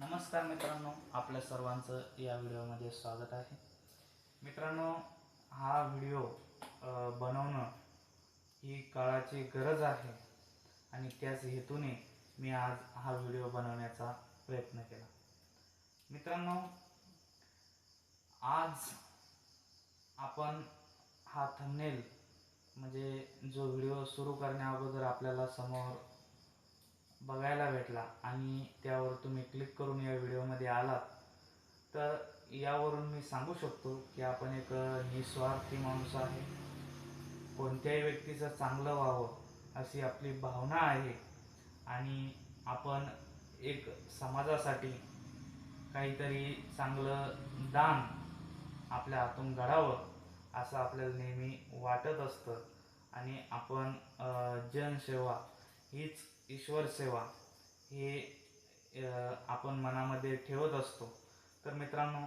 नमस्कार मित्रांनो आपल्या सर्वांचं या व्हिडिओमध्ये स्वागत आहे. मित्रांनो हा व्हिडिओ बनवणं ही काळाची गरज आहे आणि त्याच हेतूने मी आज हा व्हिडिओ बनवण्याचा प्रयत्न केला. मित्रांनो आज आपण हा थंबनेल म्हणजे जो व्हिडिओ सुरू करण्या अगोदर आपल्याला समोर बघायला भेटला आणि त्यावर तुम्ही क्लिक करून या व्हिडिओमध्ये आलात. तर यावरून मी सांगू शकतो की आपण एक निस्वार्थी माणूस आहे. कोणत्याही व्यक्तीचं चांगलं व्हावं अशी आपली भावना आहे. आणि आपण एक समाजासाठी काहीतरी चांगलं दान आपल्या हातून घडावं असं आपल्याला नेहमी वाटत असतं. आणि आपण जनसेवा हीच ईश्वर सेवा हे आपण मनामध्ये ठेवत असतो. तर मित्रांनो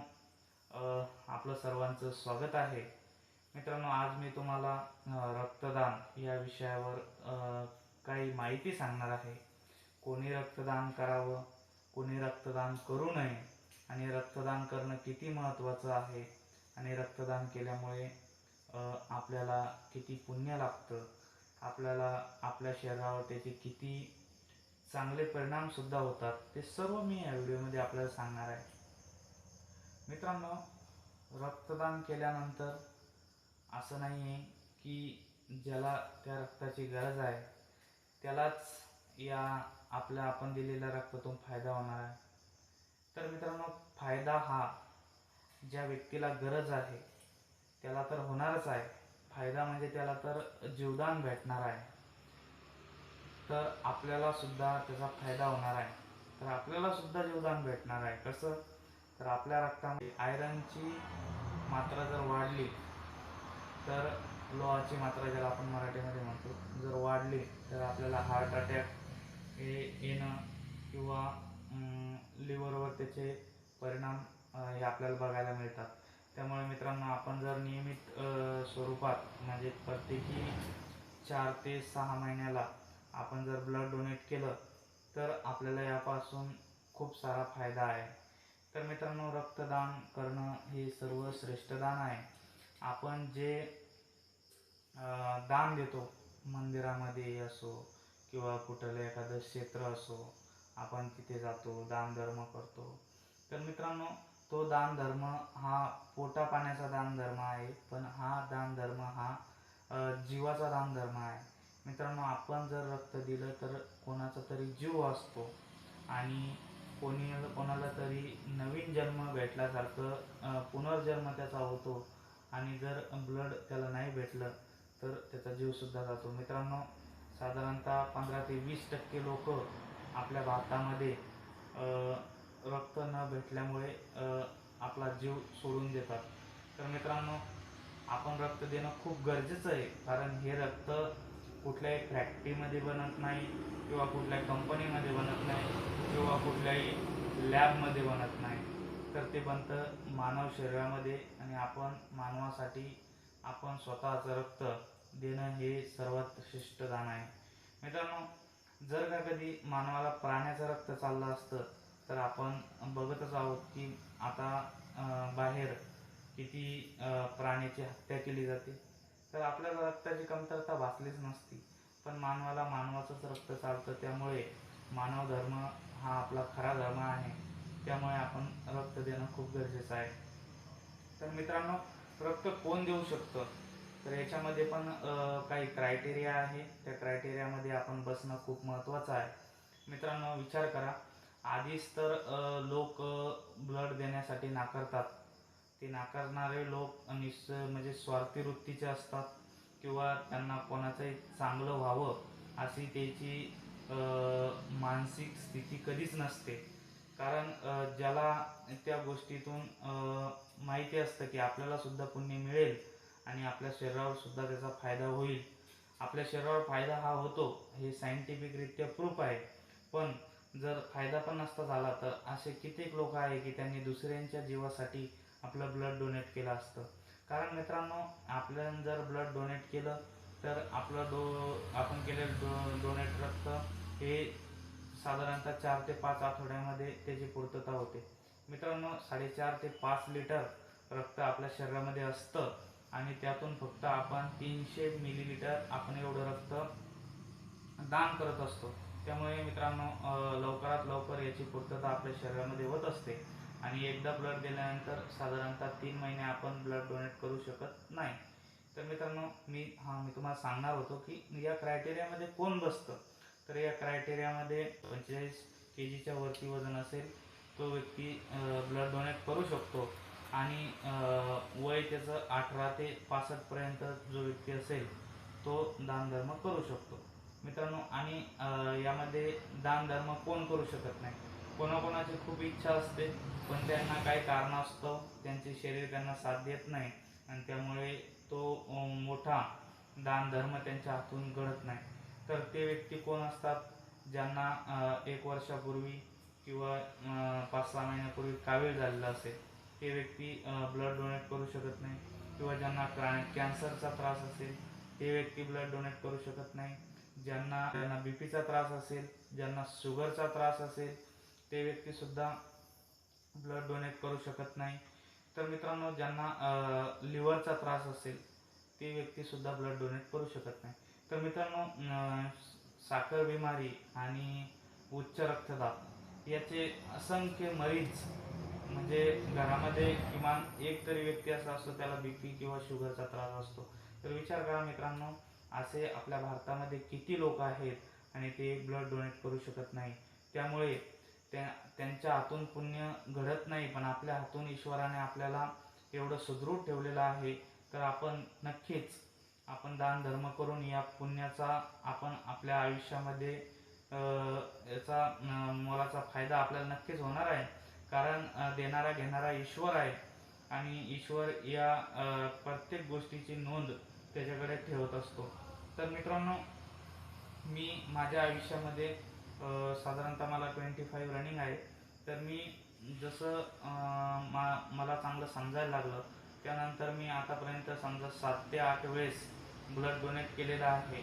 आपलं सर्वांचं स्वागत आहे. मित्रांनो आज मी तुम्हाला रक्तदान या विषयावर काही माहिती सांगणार आहे. कोणी रक्तदान करावं? कोणी रक्तदान करू नये? आणि रक्तदान करणं किती महत्त्वाचं आहे? आणि रक्तदान केल्यामुळे आपल्याला किती पुण्य लागतं आपल्याला आपल्या शरीरावर त्याचे किती चांगले परिणाम सुद्धा होतात ते सर्व मी या व्हिडिओमध्ये आपल्याला सांगणार आहे. मित्रांनो रक्तदान केल्यानंतर असं नाही आहे की ज्याला त्या रक्ताची गरज आहे त्यालाच या आपल्या आपण दिलेल्या रक्तातून फायदा होणार आहे. तर मित्रांनो फायदा हा ज्या व्यक्तीला गरज आहे त्याला तर होणारच आहे. फायदा म्हणजे त्याला तर जीवदान भेटणार आहे. तर आपल्याला सुद्धा त्याचा फायदा होणार आहे. तर आपल्याला सुद्धा जीवदान भेटणार आहे. कसं? तर आपल्या रक्तामध्ये आयरनची मात्रा जर वाढली तर लोहाची मात्रा ज्याला आपण मराठीमध्ये म्हणतो जर वाढली तर आपल्याला हार्ट अटॅक हे येणं किंवा लिव्हरवर त्याचे परिणाम हे आपल्याला बघायला मिळतात. त्यामुळे मित्रांनो आपण जर नियमित स्वरूपात म्हणजे प्रत्येकी चार ते सहा महिन्याला आपण जर ब्लड डोनेट केलं तर आपल्याला यापासून खूप सारा फायदा आहे. तर मित्रांनो रक्तदान करणं हे सर्व श्रेष्ठ दान आहे. आपण जे दान देतो मंदिरामध्ये असो किंवा कुठलं एखादं क्षेत्र असो आपण तिथे जातो दान धर्म करतो. तर मित्रांनो तो दान धर्म हा पोटा पाण्याचा दान धर्म आहे पण हा दान धर्म हा जीवाचा दान धर्म आहे. मित्रांनो आपण जर रक्त दिलं तर कोणाचा तरी जीव असतो आणि कोणी कोणाला तरी नवीन जन्म भेटल्यासारखं पुनर्जन्म त्याचा होतो आणि जर ब्लड त्याला नाही भेटलं तर त्याचा जीवसुद्धा जातो. मित्रांनो साधारणतः पंधरा ते वीस टक्के लोक आपल्या भारतामध्ये रक्त न भेटल्यामुळे आपला जीव सोडून देतात. तर मित्रांनो आपण रक्त देणं खूप गरजेचं आहे कारण हे रक्त कुठल्याही फॅक्टरीमध्ये बनत नाही किंवा कुठल्याही कंपनीमध्ये बनत नाही किंवा कुठल्याही लॅबमध्ये बनत नाही. तर ते बनतं मानव शरीरामध्ये आणि आपण मानवासाठी आपण स्वतःचं रक्त देणं हे सर्वात श्रेष्ठ दान आहे. मित्रांनो जर का कधी मानवाला प्राण्याचं रक्त चाललं असतं तर आपण बघतच आहोत की आता बाहेर किती प्राण्याची हत्या केली जाते. तर आपल्याला रक्ताची कमतरता भासलीच नसती. पण मानवाला मानवाचंच रक्त चालतं. त्यामुळे मानव धर्म हा आपला खरा धर्म आहे. त्यामुळे आपण रक्त देणं खूप गरजेचं आहे. तर मित्रांनो रक्त कोण देऊ शकतं? तर याच्यामध्ये पण काही क्रायटेरिया आहे. त्या क्रायटेरियामध्ये आपण बसणं खूप महत्त्वाचं आहे. मित्रांनो विचार करा. आधीच तर लोक ब्लड देण्यासाठी नाकारतात. ते नाकारणारे लोक निस म्हणजे स्वार्थी वृत्तीचे असतात किंवा त्यांना कोणाचंही चांगलं व्हावं अशी त्याची मानसिक स्थिती कधीच नसते. कारण ज्याला त्या गोष्टीतून माहिती असतं की आपल्याला सुद्धा पुण्य मिळेल आणि आपल्या शरीरावर सुद्धा त्याचा फायदा होईल. आपल्या शरीरावर फायदा हा होतो हे सायंटिफिकरित्या प्रूफ आहे. पण जर फायदा पण नसता झाला तर असे कित्येक लोक आहे की त्यांनी दुसऱ्यांच्या जीवासाठी आपलं ब्लड डोनेट केलं असतं. कारण मित्रांनो आपल्याला जर ब्लड डोनेट केलं तर आपलं डो आपण केलेलं डो डोनेट रक्त हे साधारणतः चार ते पाच आठवड्यामध्ये त्याची पूर्तता होते. मित्रांनो साडेचार ते पाच लिटर रक्त आपल्या शरीरामध्ये असतं आणि त्यातून फक्त आपण तीनशे मिलीलिटर आपण एवढं रक्त दान करत असतो. त्यामुळे मित्रांनो लवकरात लवकर याची पूर्तता आपल्या शरीरामध्ये होत असते. आणि एकदा ब्लड दिल्यानंतर साधारणतः तीन महिने आपण ब्लड डोनेट करू शकत नाही. तर मित्रांनो मी हा मी तुम्हाला सांगणार होतो की या क्रायटेरियामध्ये कोण बसतं? तर या क्रायटेरियामध्ये पंचेचाळीस के जीच्या वरती वजन असेल तो व्यक्ती ब्लड डोनेट करू शकतो. आणि वय त्याचं अठरा ते पासष्टपर्यंत जो व्यक्ती असेल तो दानधर्म करू शकतो. मित्रांनो आणि यामध्ये यामध्ये दानधर्म कोण करू शकत नाही? कोणाकोणाची खूप इच्छा असते पण त्यांना काही कारणास्तव त्यांचे शरीर त्यांना साथ देत नाही आणि त्यामुळे तो मोठा मोठा दानधर्म त्यांच्या हातून घडत नाही. तर ते व्यक्ती कोण असतात ज्यांना एक वर्षापूर्वी किंवा पाच सहा महिन्यापूर्वी कावीळ झालेला असेल ते व्यक्ती ब्लड डोनेट करू शकत नाही किंवा ज्यांना कॅन्सरचा त्रास असेल ते व्यक्ती ब्लड डोनेट करू शकत नाही ज्यांना ज्यांना बी पीचा त्रास असेल ज्यांना शुगरचा त्रास असेल ते व्यक्तीसुद्धा ब्लड डोनेट करू शकत नाही. तर मित्रांनो ज्यांना लिव्हरचा त्रास असेल ते व्यक्तीसुद्धा ब्लड डोनेट करू शकत नाही. तर मित्रांनो साखर बिमारी आणि उच्च रक्तदाब याचे असंख्य मरीज म्हणजे घरामध्ये किमान एक तरी व्यक्ती असा असतो त्याला बी पी किंवा शुगरचा त्रास असतो. तर विचार करा मित्रांनो असे आपल्या भारतामध्ये किती लोक आहेत आणि ते ब्लड डोनेट करू शकत नाही. त्यामुळे त्या त्यांच्या हातून पुण्य घडत नाही पण आपल्या हातून ईश्वराने आपल्याला एवढं सुदृढ ठेवलेलं आहे. तर आपण नक्कीच आपण दान धर्म करून या पुण्याचा आपण आपल्या आयुष्यामध्ये याचा मोलाचा फायदा आपल्याला नक्कीच होणार आहे. कारण देणारा घेणारा ईश्वर आहे. आणि ईश्वर या प्रत्येक गोष्टीची नोंद त्याच्याकडे ठेवत असतो. तर मित्रांनो मी माझ्या आयुष्यामध्ये साधारणतः मला ट्वेंटी फाईव्ह रनिंग आहे. तर मी जसं मा मला चांगलं समजायला लागलं त्यानंतर मी आतापर्यंत समजा सात ते आठ वेळेस ब्लड डोनेट केलेलं आहे.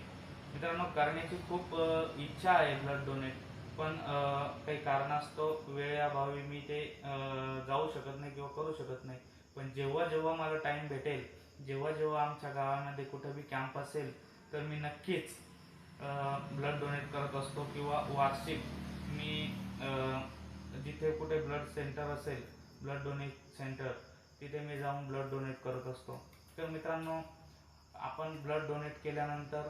मित्रांनो करण्याची खूप इच्छा आहे ब्लड डोनेट पण काही कारणास्तव वेळेअभावी मी ते जाऊ शकत नाही किंवा करू शकत नाही. पण जेव्हा जेव्हा मला टाईम भेटेल जेव्हा जेव्हा आमच्या गावामध्ये कुठं बी कॅम्प असेल तर मी नक्कीच ब्लड डोनेट करत असतो किंवा वार्षिक मी जिथे कुठे ब्लड सेंटर असेल ब्लड डोनेट सेंटर तिथे मी जाऊन ब्लड डोनेट करत असतो. तर मित्रांनो आपण ब्लड डोनेट केल्यानंतर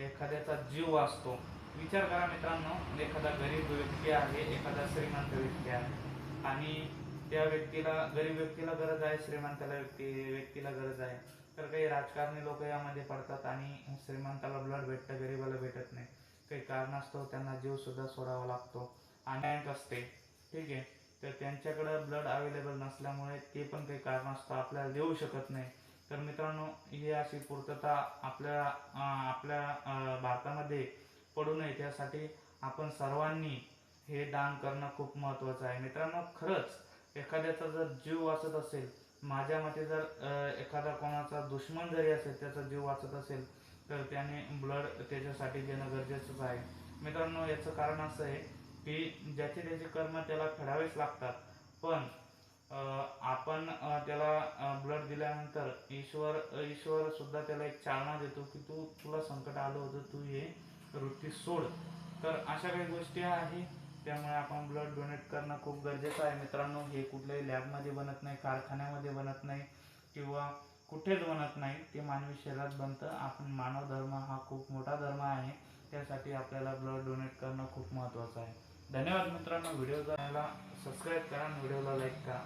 एखाद्याचा जीव वाचतो. विचार करा मित्रांनो एखादा गरीब व्यक्ती आहे एखादा श्रीमंत व्यक्ती आहे आणि त्या व्यक्तीला गरीब व्यक्तीला गरज आहे श्रीमंताला व्यक्ती व्यक्तीला गरज आहे. तर काही राजकारणी लोक यामध्ये पडतात आणि श्रीमंताला ब्लड भेटतं गरीबाला भेटत नाही. काही कारणास्तव त्यांना जीव सुद्धा सोडावा लागतो. अनेक असते. ठीक आहे. तर त्यांच्याकडं ब्लड अवेलेबल नसल्यामुळे ते पण काही कारणास्तव आपल्याला देऊ शकत नाही. तर मित्रांनो ही अशी पूर्तता आपल्या आपल्या भारतामध्ये पडू नये. त्यासाठी आपण सर्वांनी हे दान करणं खूप महत्त्वाचं आहे. मित्रांनो खरंच एखाद्याचा जर जीव वाचत असेल माझ्या मते जर एखादा कोणाचा दुश्मन जरी असेल त्याचा जीव वाचत असेल तर त्याने ब्लड त्याच्यासाठी देणं गरजेचंच आहे. मित्रांनो याचं कारण असं आहे की ज्याचे त्याचे कर्म त्याला फेडावेच लागतात. पण आपण त्याला ब्लड दिल्यानंतर ईश्वर ईश्वर सुद्धा त्याला एक चालना देतो की तू तुला संकट आलं होतं तू हे वृत्ती सोड. तर अशा काही गोष्टी आहे त्यामुळे आपण ब्लड डोनेट करणं खूप गरजेचं आहे. मित्रांनो हे कुठल्याही लॅबमध्ये बनत नाही कारखान्यामध्ये बनत नाही किंवा कुठेच बनत नाही. ते मानवी शरीरात बनतं. आपण मानव धर्म हा खूप मोठा धर्म आहे. त्यासाठी आपल्याला ब्लड डोनेट करणं खूप महत्त्वाचं आहे. धन्यवाद मित्रांनो. व्हिडिओ जर सबस्क्राईब करा व्हिडिओला लाईक करा.